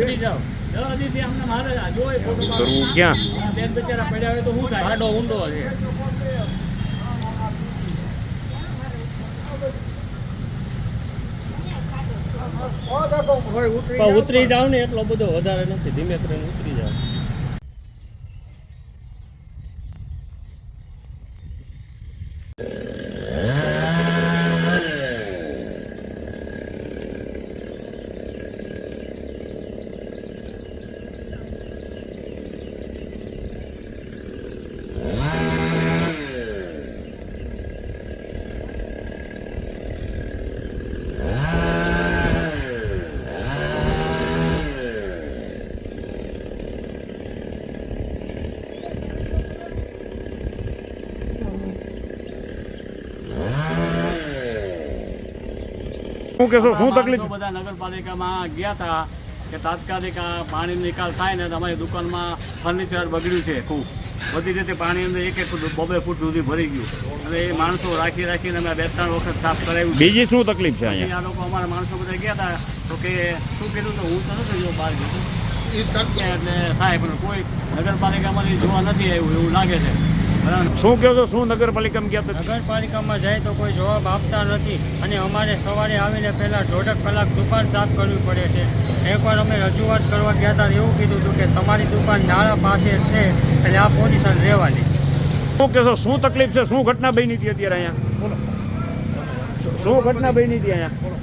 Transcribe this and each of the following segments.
ઉતરી જાઓ. ક્યાં? બેન બચારા પડ્યા હોય તો શું થાય? ઊંડો છે. ઉતરી જાવ ને એટલો બધો વધારે નથી. ધીમે કરીને ઉતરી જાવ શું કહેશો શું તકલીફ? બધા નગરપાલિકામાં ગયા હતા કે તાત્કાલિક આ પાણી નિકાલ થાય ને તમારી દુકાનમાં ફર્નિચર બગડ્યું છે ખૂબ. બધી રીતે પાણી અંદર એક એક ફૂટ બબે ફૂટ સુધી ભરી ગયું. અને એ માણસો રાખી રાખીને અમે બે ત્રણ વખત સાફ કરાવ્યું. બીજી શું તકલીફ છે અહીંયા? આ લોકો અમારા માણસો બધા ગયા હતા તો કે શું કીધું તો? હું તો નથી જો બહાર ગયો. એટલે થાય પણ કોઈ નગરપાલિકામાંથી જોવા નથી આવ્યું એવું લાગે છે. શું કહો છો? શું નગરપાલિકામાં ગયા હતા નગરપાલિકામાં જાય તો કોઈ જવાબ આપતા નથી અને અમારે સવારે આવીને પહેલાં દોઢક કલાક દુકાન સાફ કરવી પડે છે. એકવાર અમે રજૂઆત કરવા ગયા હતા એવું કીધું હતું કે તમારી દુકાન નાળા પાસે છે એટલે આ પોઝિશન રહેવાની. શું કહેશો શું તકલીફ છે? શું ઘટના બની હતી અત્યારે અહીંયા? બોલો શું ઘટના બની હતી અહીંયા?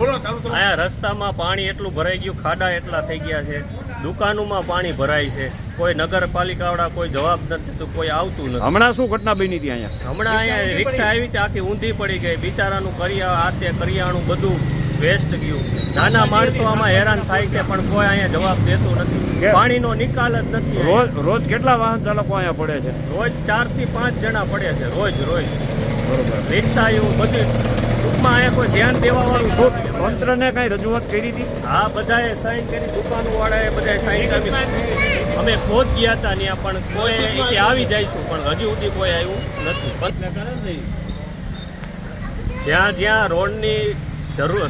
અહીંયા રસ્તામાં પાણી એટલું ભરાઈ ગયું ખાડા એટલા થઈ ગયા છે. દુકાનોમાં પાણી ભરાય છે. કોઈ નગરપાલિકાવાળા કોઈ જવાબ નથી તો કોઈ આવતું નથી. હમણાં શું ઘટના બની હતી અહીંયા? હમણાં અહીંયા રિક્ષા આવી હતી આખી ઊંધી પડી ગઈ. બિચારાનું કરિયા આતે કરિયાણું બધું વેસ્ટ ગયું. નાના માણસો આમાં હેરાન થાય છે પણ કોઈ અહીંયા જવાબ દેતું નથી. પાણીનો નિકાલ જ નથી રોજ રોજ કેટલા વાહન ચાલકો અહીંયા પડે છે? રોજ ચારથી પાંચ જણા પડે છે રોજ રોજ. બરોબર. રિક્ષા એવું બધું ટૂંકમાં અહીંયા કોઈ ધ્યાન દેવા વાળું શું તંત્રને કઈ રજૂઆત કરી હતી? આ બધાએ સાઈન કરી દુકાનો વાળાએ બધાએ સાઈન કરી. અમે ખોદ ગયા હતા ત્યાં પણ કોઈ આવી જઈશું પણ હજી સુધી કોઈ આવ્યું નથી. પણ જ્યાં જ્યાં રોડની જરૂર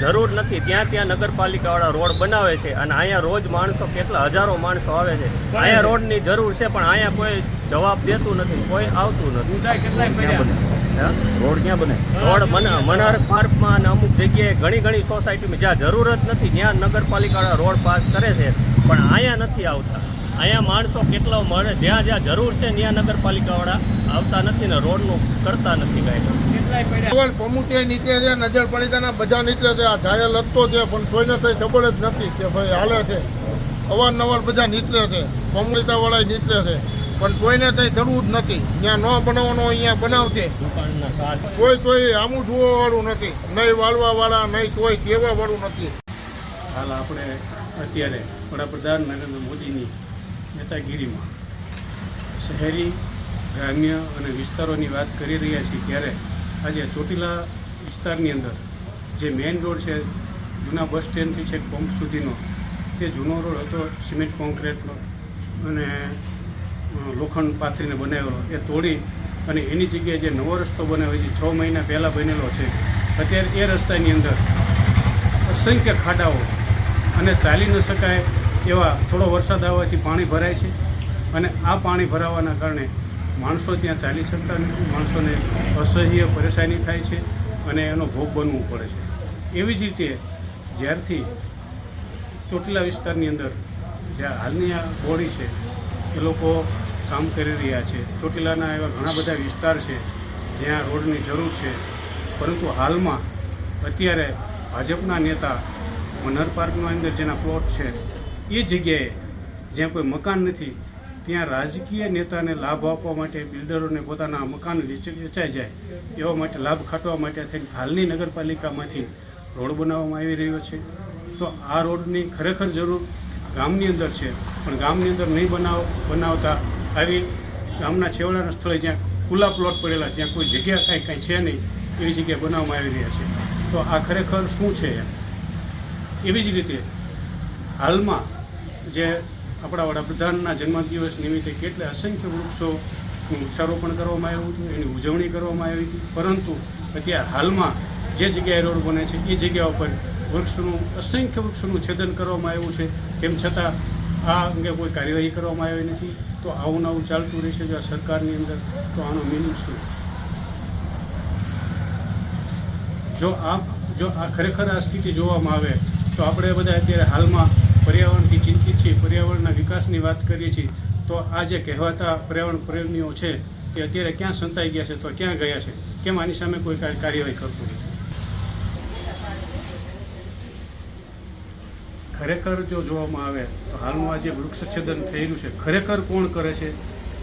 જરૂર નથી ત્યાં ત્યાં નગરપાલિકાવાળા રોડ બનાવે છે અને અહીંયા રોજ માણસો કેટલા હજારો માણસો આવે છે. અહીંયા રોડની જરૂર છે પણ અહીંયા કોઈ જવાબ દેતું નથી કોઈ આવતું નથી. રોડ ક્યાં બને? રોડ મનાર મનહર પાર્કમાં અને અમુક જગ્યાએ ઘણી ઘણી સોસાયટીમાં જ્યાં જરૂર જ નથી ત્યાં નગરપાલિકા રોડ પાસ કરે છે. પણ અહીંયા નથી આવતા. અહીંયા માણસો કેટલા મળે જ્યાં જ્યાં જરૂર છે ત્યાં નગરપાલિકાવાળા આવતા નથી ને રોડનું કરતા નથી કાંઈ. કેટલાય પડ્યા? પણ પમુચે નીકળે છે નજર પાલિકાના બધા નીકળે છે. આ લગતો છે પણ કોઈને કઈ ખબર જ નથી કે ભાઈ હાલે છે. અવારનવાર બધા નીકળે છે. પમુલિતાવાળા નીકળે છે. પણ કોઈને કઈ જરૂર જ નથી. ત્યાં ન બનાવવાનો અહીંયા બનાવશે કોઈ કોઈ આમું જોવા વાળું નથી. નહીં વાળવા વાળા નહીં કોઈ કહેવા વાળું નથી. હાલ આપણે અત્યારે વડાપ્રધાન નરેન્દ્ર મોદીની નેતાગીરીમાં શહેરી, ગ્રામ્ય અને વિસ્તારોની વાત કરી રહ્યા છીએ ત્યારે આજે ચોટીલા વિસ્તારની અંદર જે મેઇન રોડ છે, જૂના બસ સ્ટેન્ડથી છેક પંપ સુધીનો, તે જૂનો રોડ હતો સિમેન્ટ કોન્ક્રીટનો અને લોખંડ પાથરીને બનાવેલો એ તોડી અને એની જગ્યાએ જે નવો રસ્તો બનાવ્યો છે, છ મહિના પહેલાં બનેલો છે, અત્યારે એ રસ્તાની અંદર અસંખ્ય ખાડાઓ અને ચાલી ન શકાય એવા થોડો વરસાદ આવવાથી પાણી ભરાય છે અને આ પાણી ભરાવાના કારણે માણસો ત્યાં ચાલી શકતા નથી, માણસોને અસહ્ય પરેશાની થાય છે અને એનો ભોગ બનવું પડે છે. એવી જ રીતે જ્યારથી ચોટીલા વિસ્તારની અંદર જ્યાં હાલની આ બોડી છે, એ લોકો કામ કરી રહ્યા છે. ચોટીલાના એવા ઘણા બધા વિસ્તાર છે જ્યાં રોડની જરૂર છે. પરંતુ હાલમાં અત્યારે ભાજપના નેતા મનહર પાર્કની અંદર જેના પ્લોટ છે, એ જગ્યાએ જ્યાં કોઈ મકાન નથી, ત્યાં રાજકીય નેતાને લાભ આપવા માટે બિલ્ડરોને પોતાના મકાન વેચાઈ જાય, એવા માટે લાભ ખાટવા માટે થઈને હાલની નગરપાલિકામાંથી રોડ બનાવવામાં આવી રહ્યો છે. તો આ રોડની ખરેખર જરૂર ગામની અંદર છે. પણ ગામની અંદર નહીં બનાવ, બનાવતા આવી ગામના છેવાડાના સ્થળે જ્યાં ખુલ્લા પ્લોટ પડેલા, જ્યાં કોઈ જગ્યા કાંઈ કાંઈ છે નહીં, એવી જગ્યા બનાવવામાં આવી રહ્યા છે. તો આ ખરેખર શું છે? એવી જ રીતે હાલમાં જે આપણા વડાપ્રધાનના જન્મદિવસ નિમિત્તે કેટલા અસંખ્ય વૃક્ષો વૃક્ષારોપણ કરવામાં આવ્યું હતું, એની ઉજવણી કરવામાં આવી હતી. પરંતુ અત્યારે હાલમાં જે જગ્યાએ રોડ બને છે, એ જગ્યા ઉપર વૃક્ષનું, અસંખ્ય વૃક્ષોનું છેદન કરવામાં આવ્યું છે. તેમ છતાં આ અંગે કોઈ કાર્યવાહી કરવામાં આવી નથી. તો આવું નવું ચાલતું રહેશે જો આ સરકારની અંદર તો આનો મિનિંગ શું? જો આ જો આ ખરેખર આ સ્થિતિ જોવામાં આવે, તો આપણે બધા અત્યારે હાલમાં પર્યાવરણથી ચિંતિત છીએ, પર્યાવરણના વિકાસની વાત કરીએ છીએ, તો આ જે કહેવાતા પર્યાવરણ પ્રેમીઓ છે, એ અત્યારે ક્યાં સંતાઈ ગયા છે, તો ક્યાં ગયા છે? કેમ આની સામે કોઈ કાર્યવાહી કરતું નથી? ખરેખર જો જોવામાં આવે, તો હાલમાં જે વૃક્ષછેદન થયેલું છે, ખરેખર કોણ કરે છે?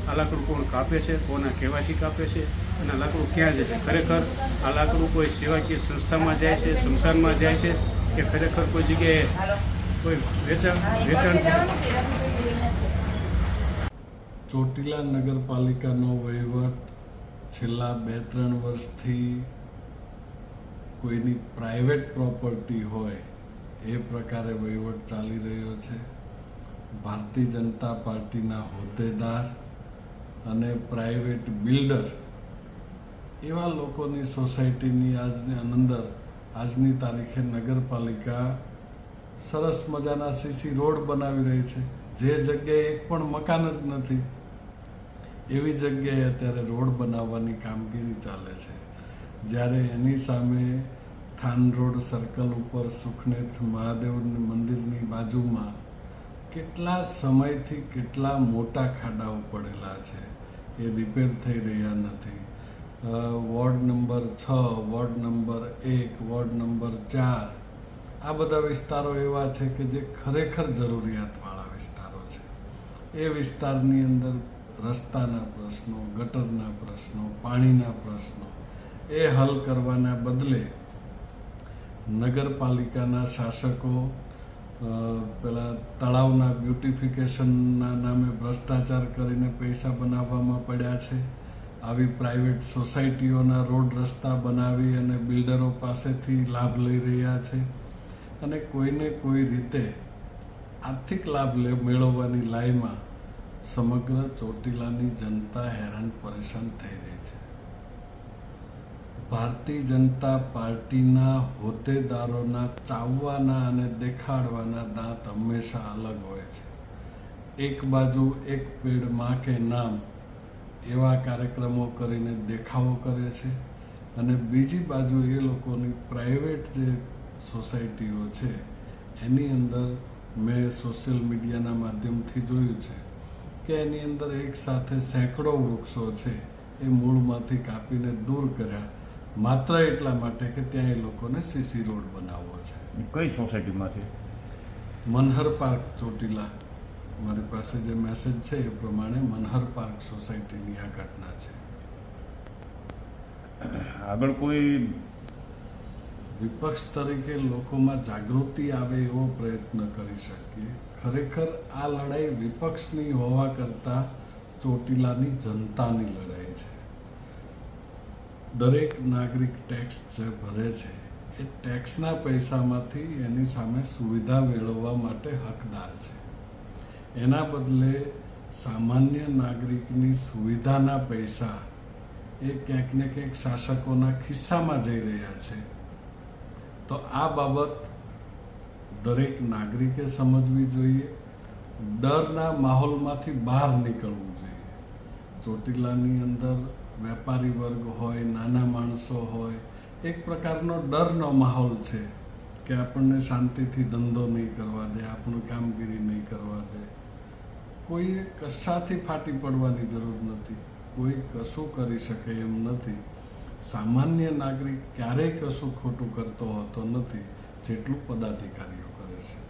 આ લાકડું કોણ કાપે છે? કોના કહેવાથી કાપે છે? અને આ લાકડું ક્યાં જાય છે? ખરેખર આ લાકડું કોઈ સેવાકીય સંસ્થામાં જાય છે, સંસારમાં જાય છે, કે ખરેખર કોઈ જગ્યાએ કોઈ વેચાણ વેચાણ ચોટીલા નગરપાલિકાનો વહીવટ છેલ્લા બે ત્રણ વર્ષથી કોઈની પ્રાઇવેટ પ્રોપર્ટી હોય એ પ્રકારે વહીવટ ચાલી રહ્યો છે. ભારતીય જનતા પાર્ટીના હોદ્દેદાર અને પ્રાઇવેટ બિલ્ડર એવા લોકોની સોસાયટીની આજની અંદર આજની તારીખે નગરપાલિકા સરસ મજાના સીસી રોડ બનાવી રહી છે. જે જગ્યાએ એક પણ મકાન જ નથી, એવી જગ્યાએ અત્યારે રોડ બનાવવાની કામગીરી ચાલે છે. જ્યારે એની સામે થાન રોડ સર્કલ ઉપર સુખનેથ મહાદેવની મંદિરની બાજુમાં કેટલા સમયથી કેટલા મોટા ખાડાઓ પડેલા છે એ રિપેર થઈ રહ્યા નથી. વોર્ડ નંબર છ, વોર્ડ નંબર એક, વોર્ડ નંબર ચાર, આ બધા વિસ્તારો એવા છે કે જે ખરેખર જરૂરિયાતવાળા વિસ્તારો છે. એ વિસ્તારની અંદર રસ્તાના પ્રશ્નો, ગટરના પ્રશ્નો, પાણીના પ્રશ્નો એ હલ કરવાના બદલે નગરપાલિકાના શાસકો પેલા તળાવના બ્યુટિફિકેશનના નામે ભ્રષ્ટાચાર કરીને પૈસા બનાવવામાં પડ્યા છે. આવી પ્રાઇવેટ સોસાયટીઓના રોડ રસ્તા બનાવી અને બિલ્ડરો પાસેથી લાભ લઈ રહ્યા છે. અને કોઈને કોઈ રીતે આર્થિક લાભ લે, મેળવવાની લાઈમાં સમગ્ર ચોટીલાની જનતા હેરાન પરેશાન થઈ રહી છે. ભારતીય જનતા પાર્ટીના હોદ્દેદારોના ચાવવાના અને દેખાડવાના દાંત હંમેશા અલગ હોય છે. એક બાજુ એક પેડમાં કે નામ એવા કાર્યક્રમો કરીને દેખાવો કરે છે અને બીજી બાજુ એ લોકોની પ્રાઇવેટ જે સોસાયટીઓ છે એની અંદર મેં સોશિયલ મીડિયાના માધ્યમથી જોયું છે કે એની અંદર એક સાથે સેંકડો વૃક્ષો છે એ મૂળમાંથી કાપીને દૂર કર્યા માત્ર એટલા માટે કે ત્યાં એ લોકોને સીસી રોડ બનાવવો છે. કઈ સોસાયટીમાં છે મનહર પાર્ક ચોટીલા. મારી પાસે જે મેસેજ છે એ પ્રમાણે મનહર પાર્ક સોસાયટીની આ ઘટના છે. આગળ કોઈ વિપક્ષ તરીકે લોકોમાં જાગૃતિ આવે એવો પ્રયત્ન કરી શકીએ. ખરેખર આ લડાઈ વિપક્ષની હોવા કરતાં ચોટીલાની જનતાની લડાઈ દરેક નાગરિક ટેક્સ જે ભરે છે, એ ટેક્સના પૈસામાંથી એની સામે સુવિધા મેળવવા માટે હકદાર છે. એના બદલે સામાન્ય નાગરિકની સુવિધાના પૈસા એ ક્યાંક ને ક્યાંક શાસકોના ખિસ્સામાં જઈ રહ્યા છે. તો આ બાબત દરેક નાગરિકે સમજવી જોઈએ. ડરના માહોલમાંથી બહાર નીકળવું જોઈએ. ચોટીલાની અંદર વેપારી વર્ગ હોય, નાના માણસો હોય, એક પ્રકારનો ડરનો માહોલ છે કે આપણને શાંતિથી ધંધો નહીં કરવા દે, આપણું કામગીરી નહીં કરવા દે. કોઈએ કશાથી ફાટી પડવાની જરૂર નથી. કોઈ કશું કરી શકે એમ નથી. સામાન્ય નાગરિક ક્યારેય કશું ખોટું કરતો હોતો નથી, જેટલું પદાધિકારીઓ કરે છે.